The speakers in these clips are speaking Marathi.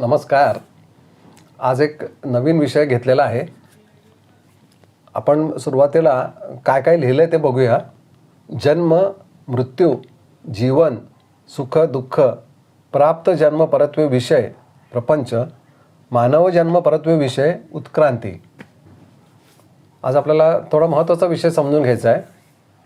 नमस्कार. आज एक नवीन विषय घेतलेला आहे. आपण सुरुवातीला काय काय लिहिलं आहे ते बघूया. जन्म मृत्यू जीवन सुख दुःख प्राप्त जन्म परत्वे विषय प्रपंच मानव जन्म परत्वे विषय उत्क्रांती. आज आपल्याला थोडा महत्त्वाचा विषय समजून घ्यायचा आहे.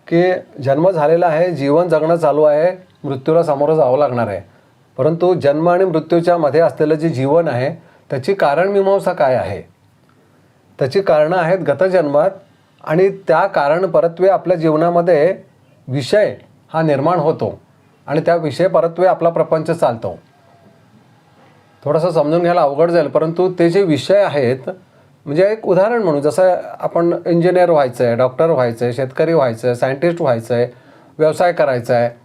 की जन्म झालेला आहे जीवन जगणं चालू आहे मृत्यूला सामोरं जावं लागणार आहे. परंतु जन्म आणि मृत्यूच्या मध्ये असलेलं जे जीवन आहे त्याची कारणमीमांसा काय आहे? त्याची कारणं आहेत गतजन्मात आणि त्या कारण परत्वे आपल्या जीवनामध्ये विषय हा निर्माण होतो आणि त्या विषय परत्वे आपला प्रपंच चालतो. थोडंसं समजून घ्यायला अवघड जाईल परंतु ते जे विषय आहेत म्हणजे एक उदाहरण म्हणू जसं आपण इंजिनियर व्हायचं आहे डॉक्टर व्हायचं आहे शेतकरी व्हायचं आहे सायंटिस्ट व्हायचं आहे व्यवसाय करायचा आहे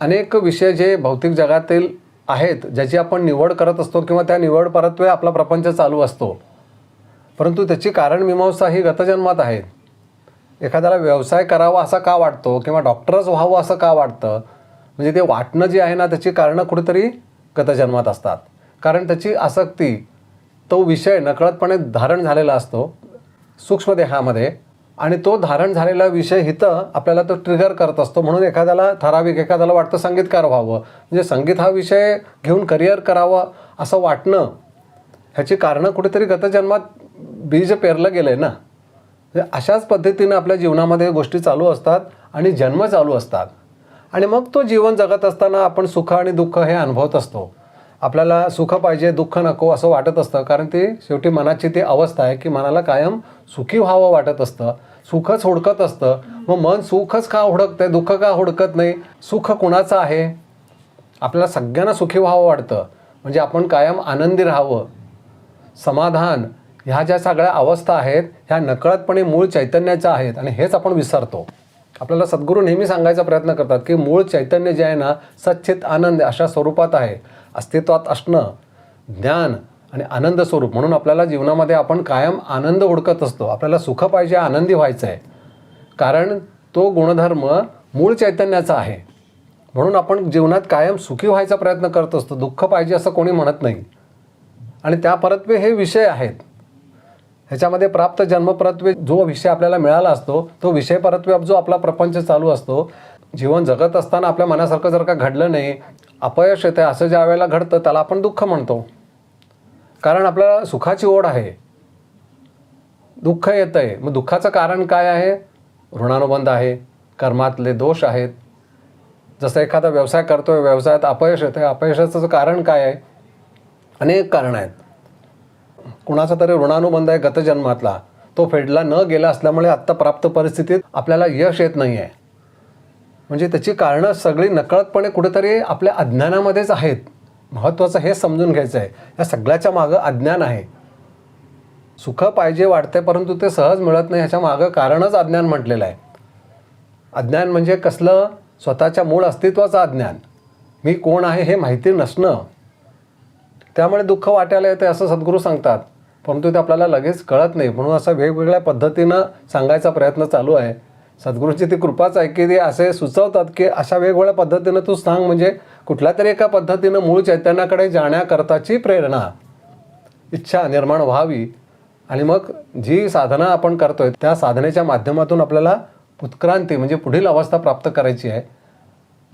अनेक विषय जे भौतिक जगातील आहेत ज्याची आपण निवड करत असतो किंवा त्या निवड परत्वे आपला प्रपंच चालू असतो. परंतु त्याची कारणमीमांसा ही गतजन्मात आहे एखाद्याला व्यवसाय करावा असा का वाटतो किंवा डॉक्टरच व्हावं असं का वाटतं? म्हणजे ते वाटणं जे आहे ना त्याची कारणं कुठेतरी गतजन्मात असतात. कारण त्याची आसक्ती तो विषय नकळतपणे धारण झालेला असतो. सूक्ष्मदेहामध्ये आणि तो धारण झालेला विषय हिथं आपल्याला तो ट्रिगर करत असतो. म्हणून एखाद्याला ठराविक एखाद्याला वाटतं संगीतकार व्हावं. म्हणजे संगीत हा विषय घेऊन करिअर करावं असं वाटणं ह्याची कारणं कुठेतरी गतजन्मात बीज पेरलं गेलं आहे ना म्हणजे अशाच पद्धतीनं आपल्या जीवनामध्ये गोष्टी चालू असतात आणि जन्म चालू असतात. आणि मग तो जीवन जगत असताना आपण सुख आणि दुःख हे अनुभवत असतो. आपल्याला सुख पाहिजे दुःख नको असं वाटत असतं. कारण ती शेवटी मनाची ती अवस्था आहे की मनाला कायम सुखी व्हावं वाटत असतं. सुखच हुडकत असतं. मग मन सुखच का हुडकतंय? दुःख का हुडकत नाही? सुख कुणाचं आहे? आपल्याला सगळ्यांना सुखी व्हावं वाटतं. म्हणजे आपण कायम आनंदी राहावं. समाधान ह्या ज्या सगळ्या अवस्था आहेत ह्या नकळतपणे मूळ चैतन्याच्या आहेत आणि हेच आपण विसरतो. आपल्याला सद्गुरू नेहमी सांगायचा प्रयत्न करतात की मूळ चैतन्य जे आहे ना सच्चित आनंद अशा स्वरूपात आहे. अस्तित्वात असणं ज्ञान आणि आनंद स्वरूप म्हणून आपल्याला जीवनामध्ये आपण कायम आनंद हुडकत असतो. आपल्याला सुख पाहिजे आनंदी व्हायचं आहे कारण तो गुणधर्म मूळ चैतन्याचा आहे. म्हणून आपण जीवनात कायम सुखी व्हायचा प्रयत्न करत असतो. दुःख पाहिजे असं कोणी म्हणत नाही. आणि त्या परत्वे हे विषय आहेत. ह्याच्यामध्ये प्राप्त जन्मपरत्वे जो विषय आपल्याला मिळाला असतो तो विषय परत्वे जो आपला प्रपंच चालू असतो. जीवन जगत असताना आपल्या मनासारखं जर का घडलं नाही अपयश येतं असं ज्या वेळेला घडतं त्याला आपण दुःख म्हणतो. कारण आपल्याला सुखाची ओढ आहे. दुःख येतं आहे मग दुःखाचं कारण काय आहे? ऋणानुबंध आहे कर्मातले दोष आहेत. जसं एखादा व्यवसाय करतोय व्यवसायात अपयश येतं आहे अपयशाचं कारण काय आहे? अनेक कारणं आहेत. कुणाचा तरी ऋणानुबंध आहे गतजन्मातला. तो फेडला न गेला असल्यामुळे आत्ता प्राप्त परिस्थितीत आपल्याला यश येत नाही आहे म्हणजे त्याची कारणं सगळी नकळतपणे कुठेतरी आपल्या अज्ञानामध्येच आहेत. महत्त्वाचं हे समजून घ्यायचं आहे. या सगळ्याच्या मागं अज्ञान आहे. सुख पाहिजे वाटते परंतु ते सहज मिळत नाही. ह्याच्या मागं कारणच अज्ञान म्हटलेलं आहे. अज्ञान म्हणजे कसलं? स्वतःच्या मूळ अस्तित्वाचं अज्ञान. मी कोण आहे हे माहिती नसणं. त्यामुळे दुःख वाटायला येते असं सद्गुरू सांगतात. परंतु ते आपल्याला लगेच कळत नाही. म्हणून असं वेगवेगळ्या पद्धतीनं सांगायचा प्रयत्न चालू आहे. सद्गुरूची ती कृपाच आहे की ते असे सुचवतात की अशा वेगवेगळ्या पद्धतीनं तू सांग म्हणजे कुठल्या तरी एका पद्धतीनं मूळ चैतन्याकडे जाण्याकरताची प्रेरणा. इच्छा निर्माण व्हावी. आणि मग जी साधना आपण करतोय त्या साधनेच्या माध्यमातून आपल्याला उत्क्रांती म्हणजे पुढील अवस्था प्राप्त करायची आहे.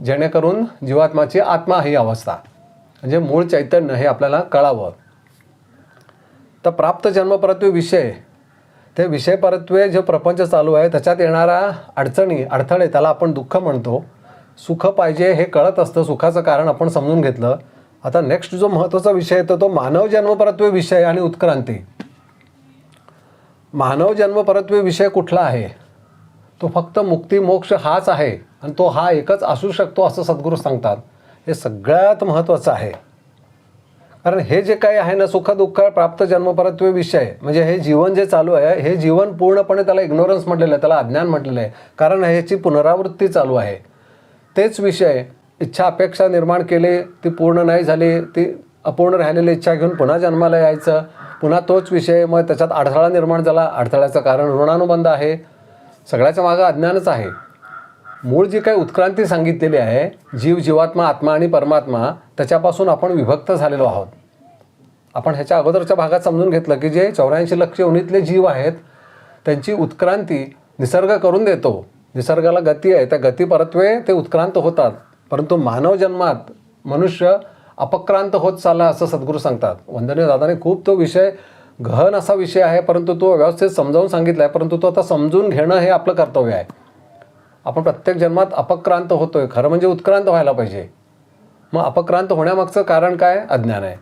जेणेकरून जीवात्माची आत्मा ही अवस्था म्हणजे मूळ चैतन्य हे आपल्याला कळावं. तर प्राप्त जन्मपरत्वे विषय ते विषय परत्वे जे प्रपंच चालू आहे त्याच्यात येणाऱ्या अडचणी अडथळे त्याला आपण दुःख म्हणतो. सुख पाहिजे हे कळत असतं सुखाचं कारण आपण समजून घेतलं. आता नेक्स्ट जो महत्त्वाचा विषय येतो तो मानव जन्मपरत्वे विषय आणि उत्क्रांती. मानव जन्मपरत्वे विषय कुठला आहे? तो फक्त मुक्ती मोक्ष हाच आहे आणि तो हा एकच असू शकतो असं सद्गुरू सांगतात. हे सगळ्यात महत्त्वाचं आहे. कारण हे जे काही आहे ना सुखदुःख प्राप्त जन्मपरत्व विषय म्हणजे हे जीवन जे चालू आहे हे जीवन पूर्णपणे त्याला इग्नोरन्स म्हटलेलं आहे त्याला अज्ञान म्हटलेलं आहे. कारण ह्याची पुनरावृत्ती चालू आहे. तेच विषय इच्छा अपेक्षा निर्माण केली ती पूर्ण नाही झाली ती अपूर्ण राहिलेली इच्छा घेऊन पुन्हा जन्माला यायचं. पुन्हा तोच विषय मग त्याच्यात अडथळा निर्माण झाला. अडथळ्याचं कारण ऋणानुबंध आहे. सगळ्याच्या मागं अज्ञानच आहे. मूळ जी काही उत्क्रांती सांगितलेली आहे जीव जीवात्मा आत्मा आणि परमात्मा त्याच्यापासून आपण विभक्त झालेलो आहोत. आपण ह्याच्या अगोदरच्या भागात समजून घेतलं की जे चौऱ्याऐंशी लक्ष उणीतले जीव आहेत त्यांची उत्क्रांती निसर्ग करून देतो. निसर्गाला गती आहे त्या गती परत्वे ते उत्क्रांत होतात. परंतु मानव जन्मात मनुष्य अपक्रांत होत चालला असं सद्गुरू सांगतात. वंदनीय दादाने खूप तो विषय गहन असा विषय आहे परंतु तो व्यवस्थित समजावून सांगितला आहे परंतु तो आता समजून घेणं हे आपलं कर्तव्य आहे. आपण प्रत्येक जन्मात अपक्रांत होतोय. खरं म्हणजे उत्क्रांत व्हायला पाहिजे. मग अपक्रांत होण्यामागचं कारण काय? अज्ञान आहे.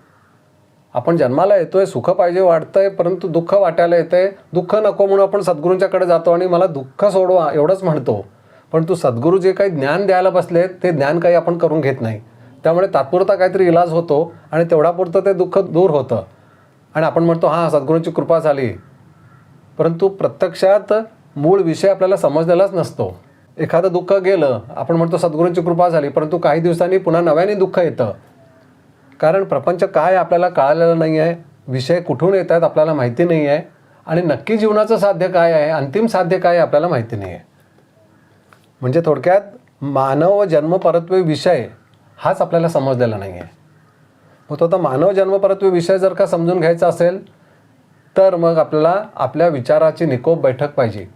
आपण जन्माला येतोय सुख पाहिजे वाटतंय परंतु दुःख वाटायला येतंय. दुःख नको म्हणून आपण सद्गुरूंच्याकडे जातो आणि मला दुःख सोडवा एवढंच म्हणतो. पण तू सद्गुरू जे काही ज्ञान द्यायला बसले ते ज्ञान काही आपण करून घेत नाही. त्यामुळे तात्पुरता काहीतरी इलाज होतो आणि तेवढापुरतं ते दुःख दूर होतं. आणि आपण म्हणतो हां सद्गुरूंची कृपा झाली. परंतु प्रत्यक्षात मूळ विषय आपल्याला समजलेलाच नसतो. एखादं दुःख गेलं आपण म्हणतो सद्गुरूंची कृपा झाली परंतु काही दिवसांनी पुन्हा नव्याने दुःख येतं. कारण प्रपंच काय आपल्याला कळालेलं नाही आहे विषय कुठून येत आहेत आपल्याला माहिती नाही आहे आणि नक्की जीवनाचं साध्य काय आहे अंतिम साध्य काय आहे आपल्याला माहिती नाही आहे म्हणजे थोडक्यात मानव जन्म परत्वे विषय हाच आपल्याला समजलेला नाही आहे मग तो आता मानव जन्म परत्वे विषय जर का समजून घ्यायचा असेल तर मग आपल्याला आपल्या विचाराची निकोप बैठक पाहिजे.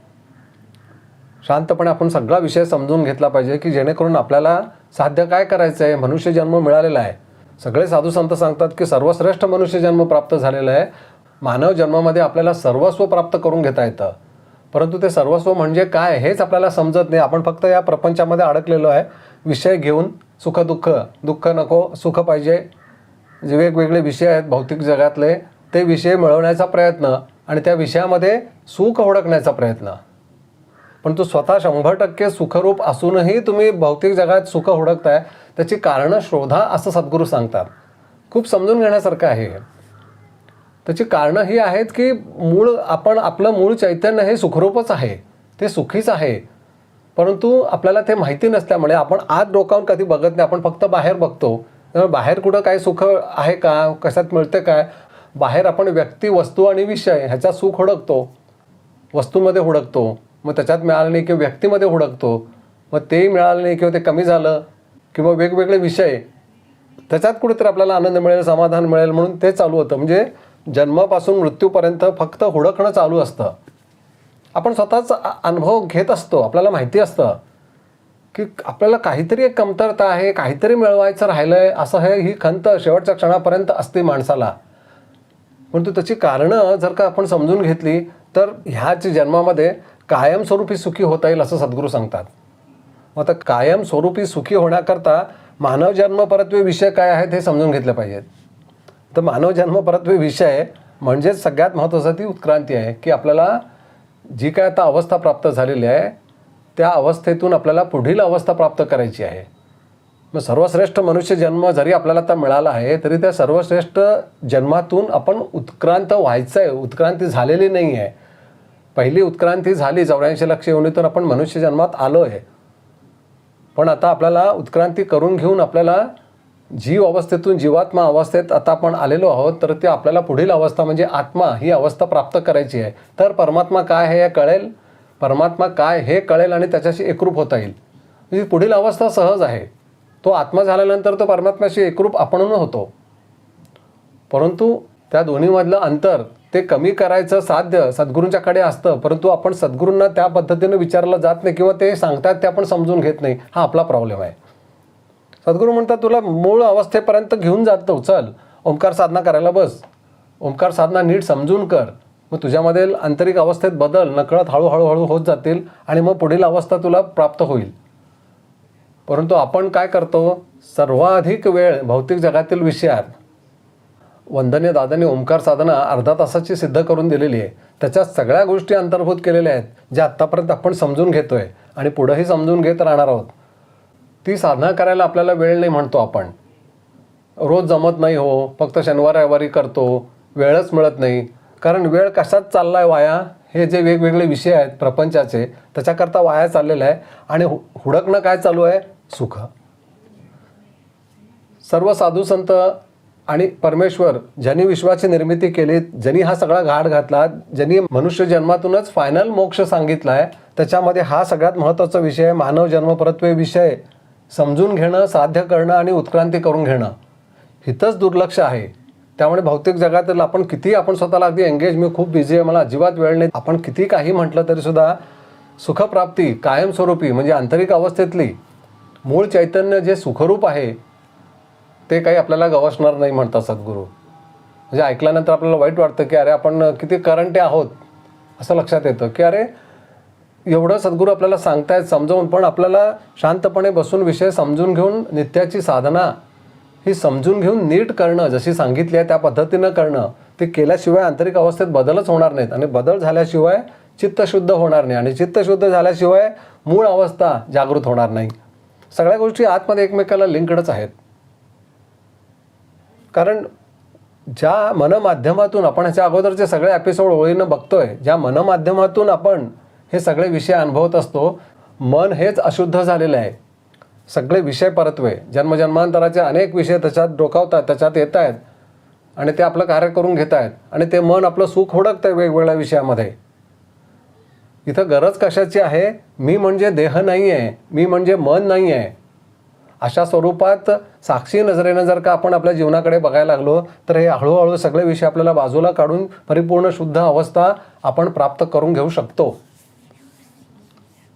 शांतपणे आपण सगळा विषय समजून घेतला पाहिजे की जेणेकरून आपल्याला साध्य काय करायचं आहे मनुष्य जन्म मिळालेला आहे. सगळे साधू संत सांगतात की सर्वश्रेष्ठ मनुष्य जन्म प्राप्त झालेला आहे. मानव जन्मामध्ये आपल्याला सर्वस्व प्राप्त करून घेता येतं. परंतु ते सर्वस्व म्हणजे काय हेच आपल्याला समजत नाही. आपण फक्त या प्रपंचामध्ये अडकलेलो आहे. विषय घेऊन सुख दुःख दुःख नको सुख पाहिजे. जे वेगवेगळे विषय आहेत भौतिक जगातले ते विषय मिळवण्याचा प्रयत्न आणि त्या विषयामध्ये सुख ओळखण्याचा प्रयत्न. पण तो स्वतः शंभर टक्के सुखरूप असूनही तुम्ही भौतिक जगात सुख हुडकताय. त्याची कारणं शोधा असं सद्गुरू सांगतात. खूप समजून घेण्यासारखं आहे त्याची कारणं ही आहेत की मूळ आपण आपलं मूळ चैतन्य हे सुखरूपच आहे. ते सुखीच आहे. परंतु आपल्याला ते माहिती नसल्यामुळे आपण आत डोकावून कधी बघत नाही. आपण फक्त बाहेर बघतो. त्यामुळे बाहेर कुठं काय सुख आहे का? कशात मिळते काय? बाहेर आपण व्यक्ती वस्तू आणि विषय ह्याचा सुख हुडकतो. वस्तूमध्ये हुडकतो. मग त्याच्यात मिळालं नाही किंवा व्यक्तीमध्ये हुडकतो मग तेही मिळालं नाही किंवा ते कमी झालं किंवा वेगवेगळे विषय त्याच्यात कुठेतरी आपल्याला आनंद मिळेल समाधान मिळेल म्हणून ते चालू होतं. म्हणजे जन्मापासून मृत्यूपर्यंत फक्त हुडकणं चालू असतं. आपण स्वतःच अनुभव घेत असतो. आपल्याला माहिती असतं की आपल्याला काहीतरी एक कमतरता आहे काहीतरी मिळवायचं राहिलं आहे असं हे ही खंत शेवटच्या क्षणापर्यंत असते माणसाला. परंतु त्याची कारणं जर का आपण समजून घेतली तर ह्याच जन्मामध्ये कायमस्वरूपी सुखी होता येईल असं सद्गुरू सांगतात. मग आता कायमस्वरूपी सुखी होण्याकरता मानव जन्म परत्वे विषय काय आहेत हे समजून घेतले पाहिजेत. तर मानव जन्म परत्वे विषय म्हणजेच सगळ्यात महत्त्वाचं ती उत्क्रांती आहे की आपल्याला जी काय आता अवस्था प्राप्त झालेली आहे त्या अवस्थेतून आपल्याला पुढील अवस्था प्राप्त करायची आहे. मग सर्वश्रेष्ठ मनुष्य जन्म जरी आपल्याला आता मिळाला आहे तरी त्या सर्वश्रेष्ठ जन्मातून आपण उत्क्रांत व्हायचं आहे उत्क्रांती झालेली नाही आहे पहिली उत्क्रांती झाली चौऱ्याऐंशी लक्ष योनीतून आपण मनुष्य जन्मात आलो आहे. पण आता आपल्याला उत्क्रांती करून घेऊन आपल्याला जीव अवस्थेतून जीवात्मा अवस्थेत आता आपण आलेलो आहोत तर ते आपल्याला पुढील अवस्था म्हणजे आत्मा ही अवस्था प्राप्त करायची आहे. तर परमात्मा काय आहे हे कळेल? परमात्मा काय हे कळेल आणि त्याच्याशी एकरूप होता येईल. म्हणजे पुढील अवस्था सहज आहे. तो आत्मा झाल्यानंतर तो परमात्म्याशी एकरूप आपणून होतो. परंतु त्या दोन्हीमधलं अंतर ते कमी करायचं साध्य सद्गुरूंच्याकडे असतं परंतु आपण सद्गुरूंना त्या पद्धतीनं विचारलं जात नाही किंवा ते सांगतात ते आपण समजून घेत नाही हा आपला प्रॉब्लेम आहे. सद्गुरू म्हणतात तुला मूळ अवस्थेपर्यंत घेऊन जातो चल ओंकार साधना करायला बस. ओंकार साधना नीट समजून कर. मग तुझ्यामध्ये आंतरिक अवस्थेत बदल नकळत हळूहळूहळू होत जातील आणि मग पुढील अवस्था तुला प्राप्त होईल. परंतु आपण काय करतो? सर्वाधिक वेळ भौतिक जगातील विषयात वंदनीय दादाने ओंकार साधना अर्धा तासाची सिद्ध करून दिलेली आहे. त्याच्यात सगळ्या गोष्टी अंतर्भूत केलेल्या आहेत ज्या आत्तापर्यंत आपण समजून घेतोय आणि पुढंही समजून घेत राहणार आहोत. ती साधना करायला आपल्याला वेळ नाही म्हणतो आपण. रोज जमत नाही हो फक्त शनिवार रविवारी करतो वेळच मिळत नाही. कारण वेळ कशात चालला आहे वाया? हे जे वेगवेगळे विषय आहेत प्रपंचाचे त्याच्याकरता वाया चाललेला आहे आणि हु हुडकणं काय चालू आहे? सुख. सर्व साधू संत आणि परमेश्वर ज्यांनी विश्वाची निर्मिती केली ज्यांनी हा सगळा घाट घातला ज्यांनी मनुष्य जन्मातूनच फायनल मोक्ष सांगितला आहे त्याच्यामध्ये हा सगळ्यात महत्त्वाचा विषय मानव जन्मपरत्वे विषय. समजून घेणं साध्य करणं आणि उत्क्रांती करून घेणं. हिथंच दुर्लक्ष आहे. त्यामुळे भौतिक जगातील आपण किती आपण स्वतःला अगदी एंगेज मी खूप बिझी आहे मला अजिबात वेळ नाही. आपण किती काही म्हटलं तरीसुद्धा सुखप्राप्ती कायमस्वरूपी म्हणजे आंतरिक अवस्थेतली मूळ चैतन्य जे सुखरूप आहे ते काही आपल्याला गवसणार नाही म्हणतात सद्गुरू. म्हणजे ऐकल्यानंतर आपल्याला वाईट वाटतं की अरे आपण किती करंटे आहोत असं लक्षात येतं की अरे एवढं सद्गुरू आपल्याला सांगतायत समजावून पण आपल्याला शांतपणे बसून विषय समजून घेऊन नित्याची साधना ही समजून घेऊन नीट करणं जशी सांगितली आहे त्या पद्धतीनं करणं ते केल्याशिवाय आंतरिक अवस्थेत बदलच होणार नाहीत. आणि बदल झाल्याशिवाय चित्तशुद्ध होणार नाही. आणि चित्तशुद्ध झाल्याशिवाय मूळ अवस्था जागृत होणार नाही. सगळ्या गोष्टी आतमध्ये एकमेकाला लिंकडच आहेत. कारण ज्या मनमाध्यमातून आपण ह्याच्या अगोदरचे सगळे एपिसोड ओळीनं बघतोय ज्या मनमाध्यमातून आपण हे सगळे विषय अनुभवत असतो मन हेच अशुद्ध झालेलं आहे. सगळे विषय परतवे जन्मजन्मांतराचे अनेक विषय त्याच्यात डोकावतात त्याच्यात येत आहेत आणि ते आपलं कार्य करून घेत आहेत आणि ते मन आपलं सुख हुडकतं आहे वेगवेगळ्या विषयामध्ये. इथं गरज कशाची आहे? मी म्हणजे देह नाही आहे मी म्हणजे मन नाही आहे अशा स्वरूपात साक्षी नजरेनं जर का आपण आपल्या जीवनाकडे बघायला लागलो तर हे हळूहळू सगळे विषय आपल्याला बाजूला काढून परिपूर्ण शुद्ध अवस्था आपण प्राप्त करून घेऊ शकतो.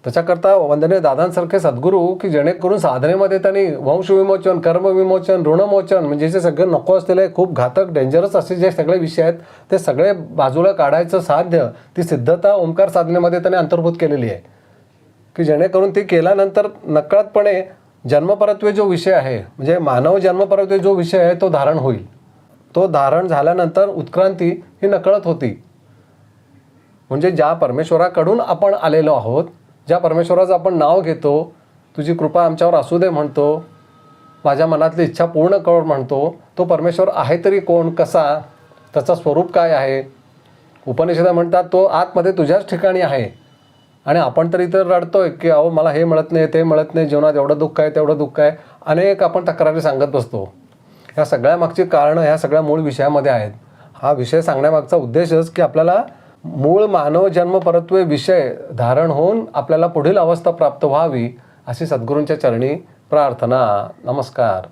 त्याच्याकरता वंदनीय दादांसारखे सद्गुरू की जेणेकरून साधनेमध्ये त्यांनी वंशविमोचन कर्मविमोचन ऋणमोचन म्हणजे जे सगळे नको असलेले खूप घातक डेंजरस असे जे सगळे विषय आहेत ते सगळे बाजूला काढायचं साध्य ती सिद्धता ओंकार साधनेमध्ये त्याने अंतर्भूत केलेली आहे. की जेणेकरून ती केल्यानंतर नकळतपणे जन्मपरत्वे जो विषय आहे म्हणजे मानव जन्मपरत्वे जो विषय आहे तो धारण होईल. तो धारण झाल्यानंतर उत्क्रांती ही नकळत होती. म्हणजे ज्या परमेश्वराकडून आपण आलेलो आहोत ज्या परमेश्वराचं आपण नाव घेतो तुझी कृपा आमच्यावर असू दे म्हणतो माझ्या मनातली इच्छा पूर्ण कर म्हणतो तो परमेश्वर आहे तरी कोण कसा त्याचं स्वरूप काय आहे? उपनिषदा म्हणतात तो आतमध्ये तुझ्याच ठिकाणी आहे. आणि आपण तर इथं रडतोय की अहो मला हे मिळत नाही ते मिळत नाही जीवनात एवढं दुःख आहे तेवढं दुःख आहे. अनेक आपण तक्रारी सांगत बसतो. ह्या सगळ्या मागची कारणं ह्या सगळ्या मूळ विषयामध्ये आहेत. हा विषय सांगण्यामागचा उद्देशच की आपल्याला मूळ मानव जन्म परत्वे विषय धारण होऊन आपल्याला पुढील अवस्था प्राप्त व्हावी अशी सद्गुरूंच्या चरणी प्रार्थना. नमस्कार.